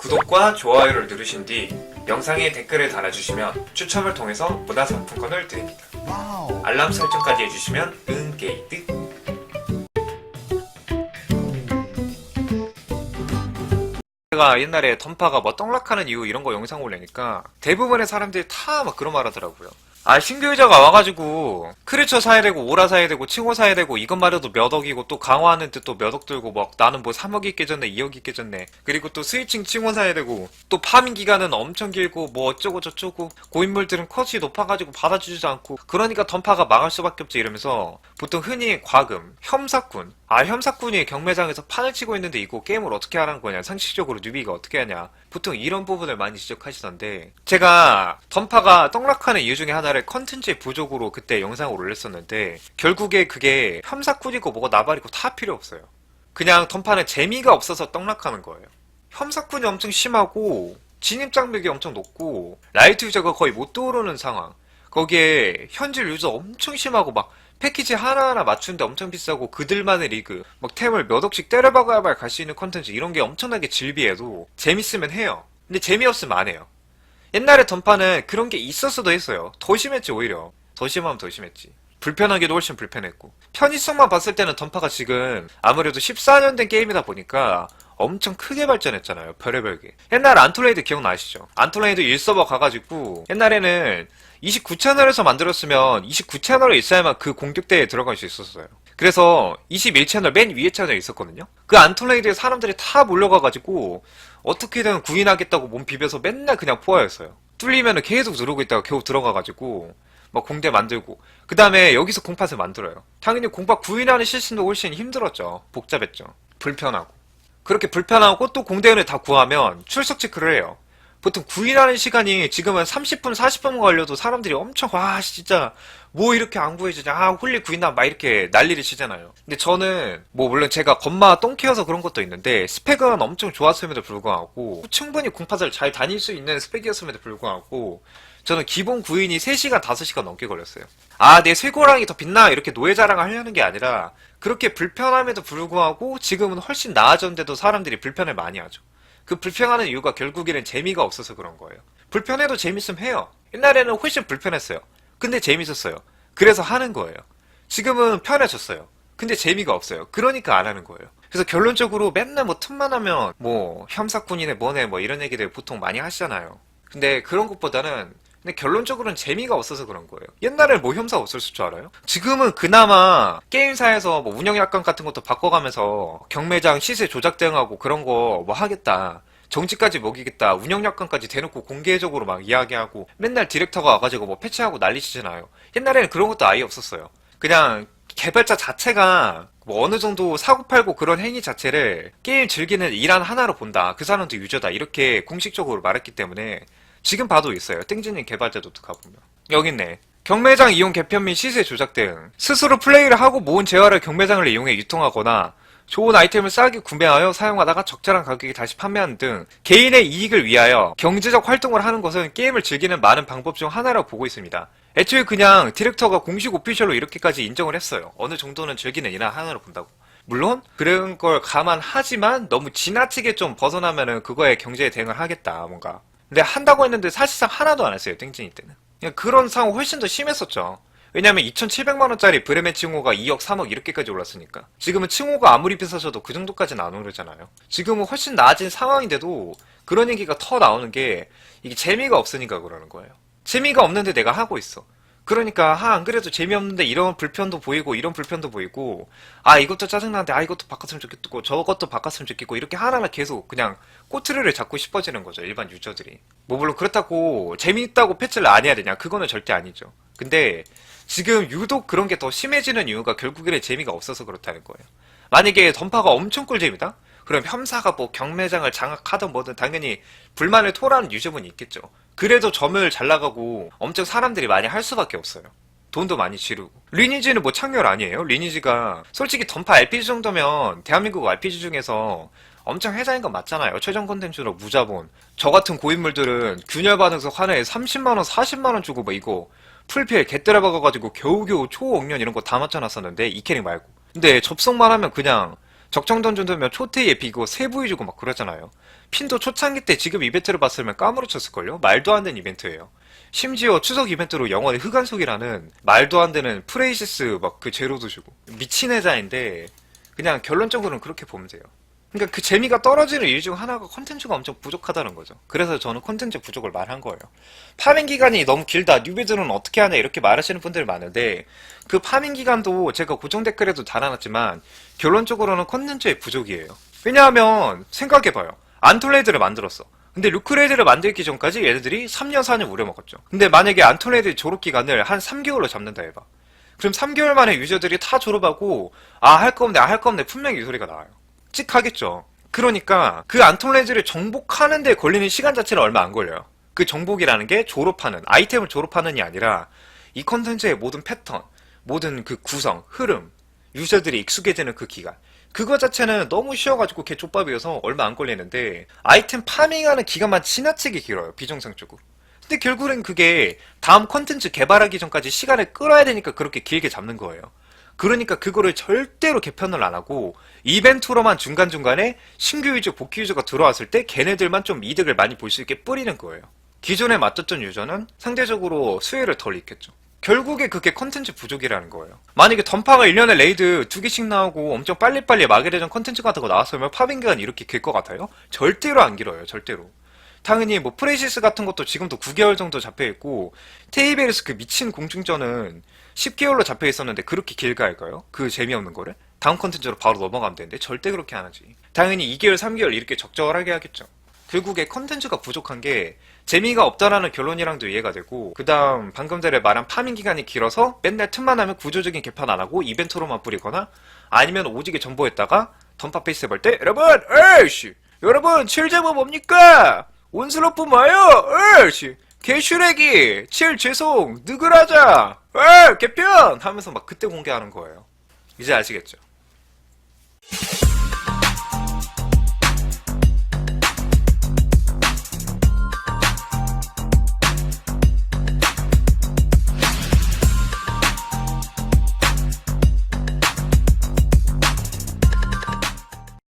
구독과 좋아요를 누르신 뒤 영상에 댓글을 달아주시면 추첨을 통해서 문화 상품권을 드립니다. 알람 설정까지 해주시면 은게이득 제가 옛날에 던파가 뭐 떡락하는 이유 이런 거 영상 올리니까 대부분의 사람들이 다 막 그런 말 하더라고요. 아 유저가 와가지고 크리처 사야 되고 오라 사야 되고 칭호 사야 되고 이것만 해도 몇 억이고 또 강화하는 데또몇 억 들고 막 나는 뭐 3억이 깨졌네 2억이 깨졌네. 그리고 또 스위칭 칭호 사야 되고 또 파밍 기간은 엄청 길고 뭐 어쩌고 저쩌고 고인물들은 컷이 높아가지고 받아주지도 않고 그러니까 던파가 망할 수밖에 없지 이러면서 보통 흔히 과금 혐사꾼 아 혐사꾼이 경매장에서 판을 치고 있는데 이거 게임을 어떻게 하라는 거냐? 상식적으로 뉴비가 어떻게 하냐? 보통 이런 부분을 많이 지적하시던데 제가 던파가 떡락하는 이유 중에 하나를 컨텐츠의 부족으로 그때 영상을 올렸었는데 결국에 그게 혐사꾼이고 뭐가 나발이고 다 필요 없어요. 그냥 던파는 재미가 없어서 떡락하는 거예요. 혐사꾼이 엄청 심하고 진입장벽이 엄청 높고 라이트 유저가 거의 못 떠오르는 상황. 거기에 현질 유저 엄청 심하고 막 패키지 하나하나 맞추는데 엄청 비싸고 그들만의 리그 막 템을 몇 억씩 때려박아야만 갈 수 있는 컨텐츠 이런 게 엄청나게 질비해도 재밌으면 해요. 근데 재미없으면 안 해요. 옛날에 던파는 그런 게 있었어도 했어요. 더 심했지 오히려. 더 심하면 더 심했지. 불편하게도 훨씬 불편했고. 편의성만 봤을 때는 던파가 지금 아무래도 14년 된 게임이다 보니까 엄청 크게 발전했잖아요 별의별 게. 옛날 안톨레이드 기억나시죠? 안톨레이드 1서버 가가지고 옛날에는 29채널에서 만들었으면 29채널에 있어야만 그 공격대에 들어갈 수 있었어요. 그래서 21채널 맨 위에 채널에 있었거든요. 그 안톨레이드에 사람들이 다 몰려가가지고 어떻게든 구인하겠다고 몸 비벼서 맨날 그냥 포화였어요. 뚫리면은 계속 누르고 있다가 겨우 들어가가지고 막 공대 만들고. 그 다음에 여기서 공팟을 만들어요. 당연히 공팟 구인하는 시스템도 훨씬 힘들었죠. 복잡했죠. 불편하고. 그렇게 불편하고 또 공대원을 다 구하면 출석 체크를 해요 보통 구인하는 시간이 지금은 30분 40분 걸려도 사람들이 엄청 와 진짜 뭐 이렇게 안 구해주냐. 아 홀리 구인나 막 이렇게 난리를 치잖아요. 근데 저는 뭐 물론 제가 건마 똥캐여서 그런 것도 있는데 스펙은 엄청 좋았음에도 불구하고 충분히 공팟을 잘 다닐 수 있는 스펙이었음에도 불구하고 저는 기본 구인이 3시간 5시간 넘게 걸렸어요. 아 내 쇠고랑이 더 빛나! 이렇게 노예 자랑을 하려는 게 아니라 그렇게 불편함에도 불구하고 지금은 훨씬 나아졌는데도 사람들이 불편을 많이 하죠 그 불편하는 이유가 결국에는 재미가 없어서 그런 거예요. 불편해도 재밌으면 해요. 옛날에는 훨씬 불편했어요. 근데 재밌었어요. 그래서 하는 거예요. 지금은 편해졌어요. 근데 재미가 없어요. 그러니까 안 하는 거예요. 그래서 결론적으로 맨날 뭐 틈만 하면 뭐 혐사꾼이네 뭐네 뭐 이런 얘기들 보통 많이 하시잖아요. 근데 그런 것보다는 근데 결론적으로는 재미가 없어서 그런 거예요. 옛날에 뭐 혐사 없었을 줄 알아요? 지금은 그나마 게임사에서 뭐 운영 약관 같은 것도 바꿔가면서 경매장 시세 조작 대응하고 그런 거 뭐 하겠다. 정치까지 먹이겠다. 운영 약관까지 대놓고 공개적으로 막 이야기하고 맨날 디렉터가 와가지고 뭐 패치하고 난리치잖아요. 옛날에는 그런 것도 아예 없었어요. 그냥 개발자 자체가 뭐 어느 정도 사고 팔고 그런 행위 자체를 게임 즐기는 일환 하나로 본다. 그 사람도 유저다. 이렇게 공식적으로 말했기 때문에 지금 봐도 있어요. 땡지님 개발자도 가보면. 여기 있네. 경매장 이용 개편 및 시세 조작 등 스스로 플레이를 하고 모은 재화를 경매장을 이용해 유통하거나 좋은 아이템을 싸게 구매하여 사용하다가 적절한 가격에 다시 판매하는 등 개인의 이익을 위하여 경제적 활동을 하는 것은 게임을 즐기는 많은 방법 중 하나라고 보고 있습니다. 애초에 그냥 디렉터가 공식 오피셜로 이렇게까지 인정을 했어요. 어느 정도는 즐기는 일환 하나로 본다고. 물론 그런 걸 감안하지만 너무 지나치게 좀 벗어나면은 그거에 경제에 대응을 하겠다 뭔가. 근데 한다고 했는데 사실상 하나도 안 했어요 땡진이 때는. 그냥 그런 상황 훨씬 더 심했었죠. 왜냐면 2,700만원짜리 브레멘 칭호가 2억, 3억 이렇게까지 올랐으니까. 지금은 칭호가 아무리 비싸져도 그 정도까지는 안 오르잖아요. 지금은 훨씬 나아진 상황인데도 그런 얘기가 터 나오는 게 이게 재미가 없으니까 그러는 거예요. 재미가 없는데 내가 하고 있어. 그러니까 아, 안 그래도 재미없는데 이런 불편도 보이고 이런 불편도 보이고 아 이것도 짜증나는데 아 이것도 바꿨으면 좋겠고 저것도 바꿨으면 좋겠고 이렇게 하나하나 계속 그냥 꼬투리를 잡고 싶어지는 거죠 일반 유저들이 뭐 물론 그렇다고 재미있다고 패치를 안 해야 되냐 그거는 절대 아니죠 근데 지금 유독 그런 게 더 심해지는 이유가 결국에는 재미가 없어서 그렇다는 거예요 만약에 던파가 엄청 꿀잼이다? 그럼 혐사가 뭐 경매장을 장악하든 뭐든 당연히 불만을 토하는 유저분이 있겠죠. 그래도 점을 잘 나가고 엄청 사람들이 많이 할 수밖에 없어요. 돈도 많이 지르고. 리니지는 뭐 창렬 아니에요? 리니지가 솔직히 던파 RPG 정도면 대한민국 RPG 중에서 엄청 회사인 건 맞잖아요. 최종 콘텐츠로 무자본. 저 같은 고인물들은 균열 반응석 하나에 30만 원, 40만 원 주고 뭐 이거 풀필 개때려 박아가지고 겨우겨우 초억년 이런 거 다 맞춰놨었는데 이 캐릭 말고. 근데 접속만 하면 그냥 적정 던전되면 초테이에 비고 세부위 주고 막 그러잖아요. 핀도 초창기 때 지금 이벤트를 봤으면 까무러쳤을걸요? 말도 안 되는 이벤트예요. 심지어 추석 이벤트로 영원의 흑안속이라는 말도 안 되는 프레이시스 막 그 제로도 주고 미친 애자인데 그냥 결론적으로는 그렇게 보면 돼요. 그러니까 그 재미가 떨어지는 이유 중 하나가 컨텐츠가 엄청 부족하다는 거죠. 그래서 저는 컨텐츠 부족을 말한 거예요. 파밍 기간이 너무 길다. 뉴비들은 어떻게 하냐 이렇게 말하시는 분들이 많은데 그 파밍 기간도 제가 고정 댓글에도 달아놨지만 결론적으로는 컨텐츠의 부족이에요. 왜냐하면 생각해봐요. 안톨레이드를 만들었어. 근데 루크레이드를 만들기 전까지 얘네들이 3년 4년 우려먹었죠. 근데 만약에 안톨레이드 졸업 기간을 한 3개월로 잡는다 해봐. 그럼 3개월 만에 유저들이 다 졸업하고 아 할 거 없네 아 할 거 없네 분명히 이 소리가 나와요. 찍하겠죠. 그러니까 그 안톨레이드를 정복하는 데 걸리는 시간 자체는 얼마 안 걸려요. 그 정복이라는 게 졸업하는 아이템을 졸업하는이 아니라 이 컨텐츠의 모든 패턴, 모든 그 구성, 흐름, 유저들이 익숙해지는 그 기간. 그거 자체는 너무 쉬워가지고 개 족밥이어서 얼마 안 걸리는데 아이템 파밍하는 기간만 지나치게 길어요. 비정상적으로. 근데 결국엔 그게 다음 컨텐츠 개발하기 전까지 시간을 끌어야 되니까 그렇게 길게 잡는 거예요. 그러니까 그거를 절대로 개편을 안 하고 이벤트로만 중간중간에 신규 유저, 복귀 유저가 들어왔을 때 걔네들만 좀 이득을 많이 볼 수 있게 뿌리는 거예요. 기존에 맡았던 유저는 상대적으로 수혜를 덜 입겠죠. 결국에 그게 컨텐츠 부족이라는 거예요. 만약에 던파가 1년에 레이드 두 개씩 나오고 엄청 빨리빨리 마계대전 컨텐츠 같은 거 나왔으면 파밍 기간이 이렇게 길 것 같아요? 절대로 안 길어요, 절대로. 당연히 뭐 프레시스 같은 것도 지금도 9개월 정도 잡혀 있고 테이베르스 그 미친 공중전은 10개월로 잡혀 있었는데 그렇게 길게 할까요? 그 재미없는 거를? 다음 컨텐츠로 바로 넘어가면 되는데 절대 그렇게 안 하지. 당연히 2개월, 3개월 이렇게 적절하게 하겠죠. 결국에 컨텐츠가 부족한 게 재미가 없다라는 결론이랑도 이해가 되고 그 다음 방금 전에 말한 파밍 기간이 길어서 맨날 틈만 하면 구조적인 개편 안 하고 이벤트로만 뿌리거나 아니면 오지게 전보했다가 던파 페이스볼 때 여러분 에이씨 여러분 7제보 뭡니까 온슬로프 마요 에이씨 개슈레기 7 죄송 느그라자 에 개편! 하면서 막 그때 공개하는 거예요. 이제 아시겠죠